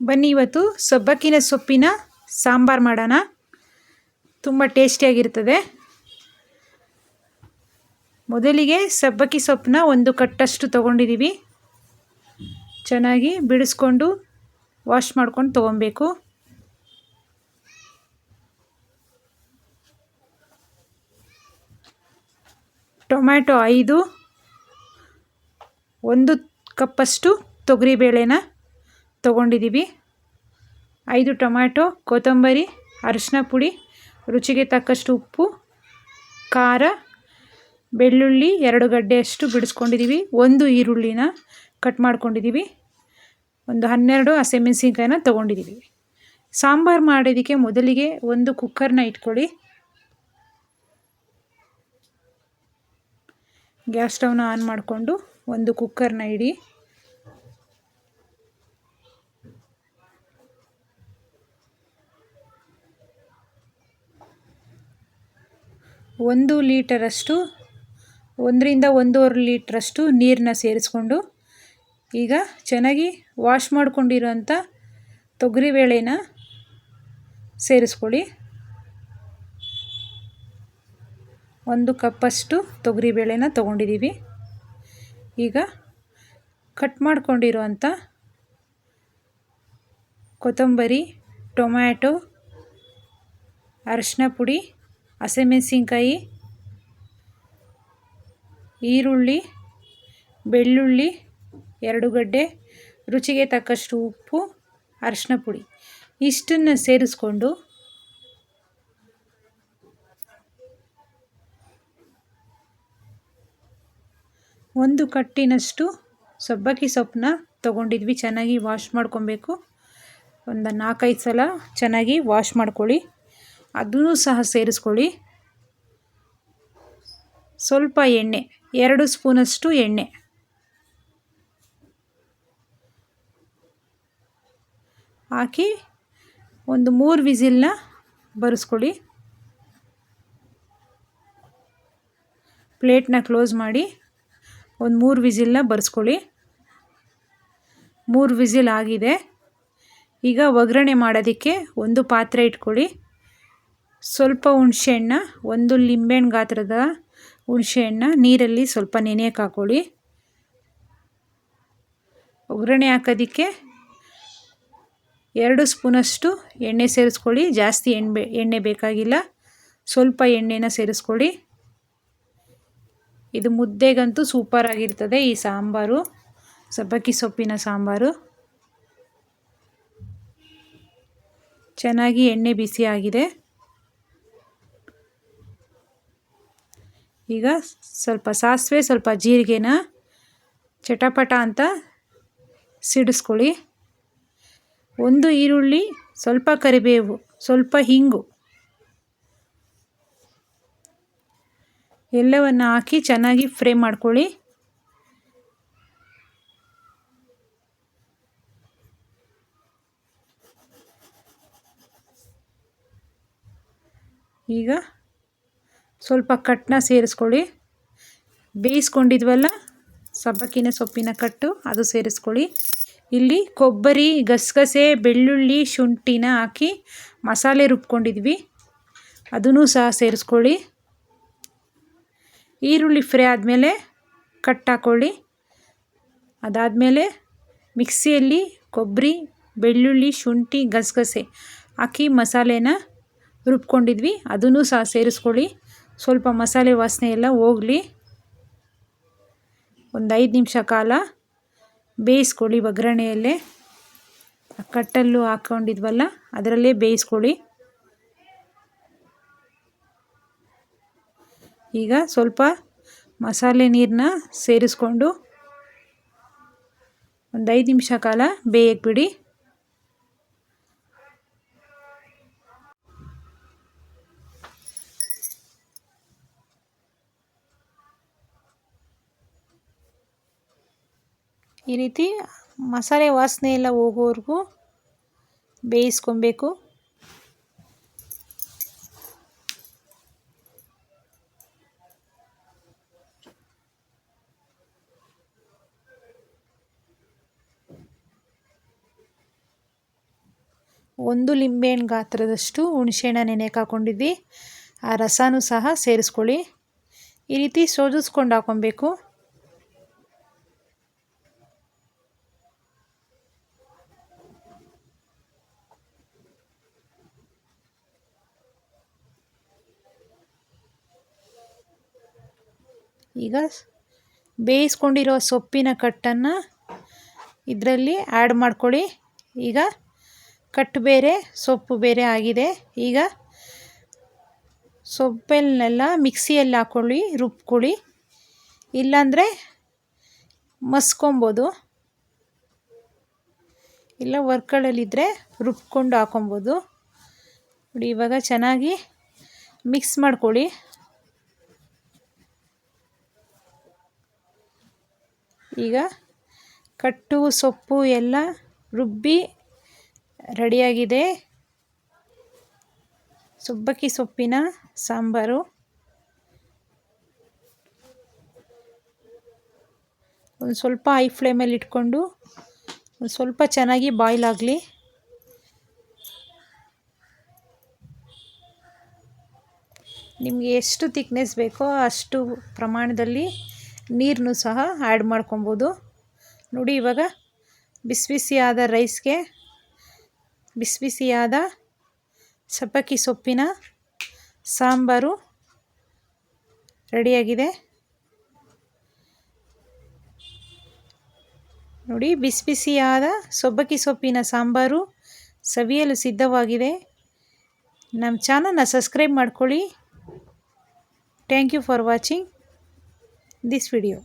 ಬನ್ನಿ ಇವತ್ತು ಸೊಬ್ಬಕ್ಕಿನ ಸೊಪ್ಪಿನ ಸಾಂಬಾರು ಮಾಡೋಣ. ತುಂಬ ಟೇಸ್ಟಿಯಾಗಿರ್ತದೆ. ಮೊದಲಿಗೆ ಸಬ್ಬಕ್ಕಿ ಸೊಪ್ಪನ್ನ ಒಂದು ಕಟ್ಟಷ್ಟು ತೊಗೊಂಡಿದ್ದೀವಿ ಚೆನ್ನಾಗಿ ಬಿಡಿಸ್ಕೊಂಡು ವಾಶ್ ಮಾಡ್ಕೊಂಡು ತೊಗೊಬೇಕು. ಟೊಮ್ಯಾಟೊ ಐದು, ಒಂದು ಕಪ್ಪಷ್ಟು ತೊಗರಿಬೇಳೆನ ತೊಗೊಂಡಿದ್ದೀವಿ. ಐದು ಟೊಮ್ಯಾಟೊ, ಕೊತ್ತಂಬರಿ, ಅರಿಶಿನ ಪುಡಿ, ರುಚಿಗೆ ತಕ್ಕಷ್ಟು ಉಪ್ಪು, ಖಾರ, ಬೆಳ್ಳುಳ್ಳಿ, ಎರಡು ಗಡ್ಡೆಯಷ್ಟು ಬಿಡಿಸ್ಕೊಂಡಿದ್ದೀವಿ. ಒಂದು ಈರುಳ್ಳಿನ ಕಟ್ ಮಾಡ್ಕೊಂಡಿದ್ದೀವಿ. ಒಂದು ಹನ್ನೆರಡು ಹಸಿಮೆಣಸಿನ್ಕಾಯಿನ ತೊಗೊಂಡಿದ್ದೀವಿ. ಸಾಂಬಾರು ಮಾಡೋದಕ್ಕೆ ಮೊದಲಿಗೆ ಒಂದು ಕುಕ್ಕರ್ನ ಇಟ್ಕೊಳ್ಳಿ. ಗ್ಯಾಸ್ ಸ್ಟವ್ನ ಆನ್ ಮಾಡಿಕೊಂಡು ಒಂದು ಕುಕ್ಕರ್ನ ಇಡಿ. ಒಂದು ಲೀಟರಷ್ಟು, ಒಂದರಿಂದ ಒಂದೂವರೆ ಲೀಟ್ರಷ್ಟು ನೀರನ್ನ ಸೇರಿಸ್ಕೊಂಡು ಈಗ ಚೆನ್ನಾಗಿ ವಾಶ್ ಮಾಡಿಕೊಂಡಿರೋಂಥ ತೊಗರಿಬೇಳೆನ ಸೇರಿಸ್ಕೊಳ್ಳಿ. ಒಂದು ಕಪ್ಪಷ್ಟು ತೊಗರಿಬೇಳೆನ ತೊಗೊಂಡಿದ್ದೀವಿ ಈಗ ಕಟ್ ಮಾಡಿಕೊಂಡಿರುವಂಥ ಕೊತ್ತಂಬರಿ, ಟೊಮ್ಯಾಟೊ ಅರಿಶಿನ ಪುಡಿ ಹಸಿಮೆಣಸಿನ್ಕಾಯಿ, ಈರುಳ್ಳಿ, ಬೆಳ್ಳುಳ್ಳಿ, ಎರಡು ಗಡ್ಡೆ, ರುಚಿಗೆ ತಕ್ಕಷ್ಟು ಉಪ್ಪು, ಅರಿಶಿನ ಪುಡಿ. ಇಷ್ಟನ್ನು ಸೇರಿಸ್ಕೊಂಡು ಒಂದು ಕಟ್ಟಿನಷ್ಟು ಸೊಬ್ಬಕ್ಕಿ ಸೊಪ್ಪನ್ನ ತೊಗೊಂಡಿದ್ವಿ. ಚೆನ್ನಾಗಿ ವಾಶ್ ಮಾಡ್ಕೊಬೇಕು. ಒಂದು ನಾಲ್ಕೈದು ಸಲ ಚೆನ್ನಾಗಿ ವಾಶ್ ಮಾಡ್ಕೊಳ್ಳಿ. ಅದನ್ನು ಸಹ ಸೇರಿಸ್ಕೊಳ್ಳಿ. ಸ್ವಲ್ಪ ಎಣ್ಣೆ, ಎರಡು ಸ್ಪೂನಷ್ಟು ಎಣ್ಣೆ. ಹಾಕಿ ಒಂದು ಮೂರು ವಿಸಿಲ್ನ ಬರೆಸ್ಕೊಳ್ಳಿ. ಪ್ಲೇಟ್ನ ಕ್ಲೋಸ್ ಮಾಡಿ ಒಂದು ಮೂರು ವಿಸಿಲ್ನ ಬರೆಸ್ಕೊಳ್ಳಿ. ಮೂರು ವಿಸಿಲ್ ಆಗಿದೆ. ಈಗ ಒಗ್ಗರಣೆ ಮಾಡೋದಕ್ಕೆ ಒಂದು ಪಾತ್ರೆ ಇಟ್ಕೊಳ್ಳಿ. ಸ್ವಲ್ಪ ಹುಣಸೆಹಣ್ಣ ಒಂದು ಲಿಂಬೆಹಣ್ಣು ಗಾತ್ರದ ಹುಣಸೆಹಣ್ಣ ನೀರಲ್ಲಿ ಸ್ವಲ್ಪ ನೆನೆಯಕ್ಕೆ ಹಾಕ್ಕೊಳ್ಳಿ ಒಗ್ಗರಣೆ ಹಾಕೋದಕ್ಕೆ ಎರಡು ಸ್ಪೂನಷ್ಟು ಎಣ್ಣೆ ಸೇರಿಸ್ಕೊಳ್ಳಿ. ಜಾಸ್ತಿ ಎಣ್ಣೆ ಎಣ್ಣೆ ಬೇಕಾಗಿಲ್ಲ. ಸ್ವಲ್ಪ ಎಣ್ಣೆನ ಸೇರಿಸ್ಕೊಳ್ಳಿ. ಇದು ಮುದ್ದೆಗಂತೂ ಸೂಪರ್ ಆಗಿರ್ತದೆ ಈ ಸಾಂಬಾರು. ಸಬ್ಬಕ್ಕಿ ಸೊಪ್ಪಿನ ಸಾಂಬಾರು. ಚೆನ್ನಾಗಿ ಎಣ್ಣೆ ಬಿಸಿ ಆಗಿದೆ. ಈಗ ಸ್ವಲ್ಪ ಸಾಸಿವೆ, ಸ್ವಲ್ಪ ಜೀರಿಗೆನ ಚಟಪಟ ಅಂತ ಸಿಡಿಸ್ಕೊಳ್ಳಿ. ಒಂದು ಈರುಳ್ಳಿ, ಸ್ವಲ್ಪ ಕರಿಬೇವು, ಸ್ವಲ್ಪ ಹಿಂಗು. ಎಲ್ಲವನ್ನು ಹಾಕಿ ಚೆನ್ನಾಗಿ ಫ್ರೈ ಮಾಡ್ಕೊಳ್ಳಿ. ಈಗ ಸ್ವಲ್ಪ ಕಟ್ಟನ್ನ ಸೇರಿಸ್ಕೊಳ್ಳಿ. ಬೇಯಿಸ್ಕೊಂಡಿದ್ವಲ್ಲ, ಸಬ್ಬಕ್ಕಿನ ಸೊಪ್ಪಿನ ಕಟ್ಟು ಅದು ಸೇರಿಸ್ಕೊಳ್ಳಿ. ಇಲ್ಲಿ ಕೊಬ್ಬರಿ, ಗಸಗಸೆ, ಬೆಳ್ಳುಳ್ಳಿ, ಶುಂಠಿನ ಹಾಕಿ ಮಸಾಲೆ ರುಬ್ಕೊಂಡಿದ್ವಿ. ಅದನ್ನು ಸಹ ಸೇರಿಸ್ಕೊಳ್ಳಿ. ಈರುಳ್ಳಿ ಫ್ರೈ ಆದಮೇಲೆ ಕಟ್ ಹಾಕ್ಕೊಳ್ಳಿ ಅದಾದಮೇಲೆ ಮಿಕ್ಸಿಯಲ್ಲಿ ಕೊಬ್ಬರಿ, ಬೆಳ್ಳುಳ್ಳಿ, ಶುಂಠಿ, ಗಸಗಸೆ ಹಾಕಿ ಮಸಾಲೆನ ರುಬ್ಕೊಂಡಿದ್ವಿ. ಅದನ್ನು ಸಹ ಸೇರಿಸ್ಕೊಳ್ಳಿ. ಸ್ವಲ್ಪ ಮಸಾಲೆ ವಾಸನೆ ಎಲ್ಲ ಹೋಗಲಿ. ಒಂದು ಐದು ನಿಮಿಷ ಕಾಲ ಬೇಯಿಸ್ಕೊಳ್ಳಿ ಒಗ್ಗರಣೆಯಲ್ಲೇ. ಕಟ್ಟಲ್ಲು ಹಾಕ್ಕೊಂಡಿದ್ವಲ್ಲ ಅದರಲ್ಲೇ ಬೇಯಿಸ್ಕೊಳ್ಳಿ. ಈಗ ಸ್ವಲ್ಪ ಮಸಾಲೆ ನೀರನ್ನ ಸೇರಿಸ್ಕೊಂಡು ಒಂದು ಐದು ನಿಮಿಷ ಕಾಲ ಬೇಯಕ್ಕೆ ಬಿಡಿ. ಈ ರೀತಿ ಮಸಾಲೆ ವಾಸನೆ ಎಲ್ಲ ಹೋಗೋವರೆಗೂ ಬೇಯಿಸ್ಕೊಬೇಕು. ಒಂದು ಲಿಂಬೆಹಣ್ಣು ಗಾತ್ರದಷ್ಟು ಹುಣಸೆಹಣ್ಣ ನೆನೆಯಕ್ಕೆ ಹಾಕ್ಕೊಂಡಿದ್ವಿ ಆ ರಸನೂ ಸಹ ಸೇರಿಸ್ಕೊಳ್ಳಿ. ಈ ರೀತಿ ಸೋಜಿಸ್ಕೊಂಡು ಹಾಕೊಬೇಕು. ಈಗ ಬೇಯಿಸ್ಕೊಂಡಿರೋ ಸೊಪ್ಪಿನ ಕಟ್ಟನ್ನು ಇದರಲ್ಲಿ ಆ್ಯಡ್ ಮಾಡ್ಕೊಳ್ಳಿ. ಈಗ ಕಟ್ಟು ಬೇರೆ, ಸೊಪ್ಪು ಬೇರೆ ಆಗಿದೆ. ಈಗ ಸೊಪ್ಪೆಲ್ಲ ಮಿಕ್ಸಿಯಲ್ಲಿ ಹಾಕ್ಕೊಳ್ಳಿ ರುಬ್ಕೊಳ್ಳಿ. ಇಲ್ಲಾಂದರೆ ಮಸ್ಕೊಬೋದು. ಇಲ್ಲ ವರ್ಕಳಲ್ಲಿದ್ದರೆ ರುಬ್ಕೊಂಡು ಹಾಕೊಬೋದು. ನೋಡಿ, ಇವಾಗ ಚೆನ್ನಾಗಿ ಮಿಕ್ಸ್ ಮಾಡ್ಕೊಳ್ಳಿ. ಈಗ ಕಟ್ಟು, ಸೊಪ್ಪು ಎಲ್ಲ ರುಬ್ಬಿ ರೆಡಿಯಾಗಿದೆ. ಸುಬ್ಬಕ್ಕಿ ಸೊಪ್ಪಿನ ಸಾಂಬಾರು. ಒಂದು ಸ್ವಲ್ಪ ಐ ಫ್ಲೇಮಲ್ಲಿ ಇಟ್ಕೊಂಡು ಒಂದು ಸ್ವಲ್ಪ ಚೆನ್ನಾಗಿ ಬಾಯ್ಲ್ ಆಗಲಿ. ನಿಮಗೆ ಎಷ್ಟು ತಿಕ್ನೆಸ್ ಬೇಕೋ ಅಷ್ಟು ಪ್ರಮಾಣದಲ್ಲಿ ನೀರನ್ನು ಸಹ ಆ್ಯಡ್ ಮಾಡ್ಕೊಬೋದು. ನೋಡಿ ಇವಾಗ ಬಿಸಿ ಬಿಸಿಯಾದ ರೈಸ್ಗೆ ಬಿಸಿ ಬಿಸಿಯಾದ ಸಬ್ಬಕ್ಕಿ ಸೊಪ್ಪಿನ ಸಾಂಬಾರು ರೆಡಿಯಾಗಿದೆ. ನೋಡಿ ಬಿಸಿ ಬಿಸಿಯಾದ ಸೊಬ್ಬಕ್ಕಿ ಸೊಪ್ಪಿನ ಸಾಂಬಾರು ಸವಿಯಲು ಸಿದ್ಧವಾಗಿದೆ. ನಮ್ಮ ಚಾನಲ್ನ ಸಬ್ಸ್ಕ್ರೈಬ್ ಮಾಡ್ಕೊಳ್ಳಿ. Thank you for watching this video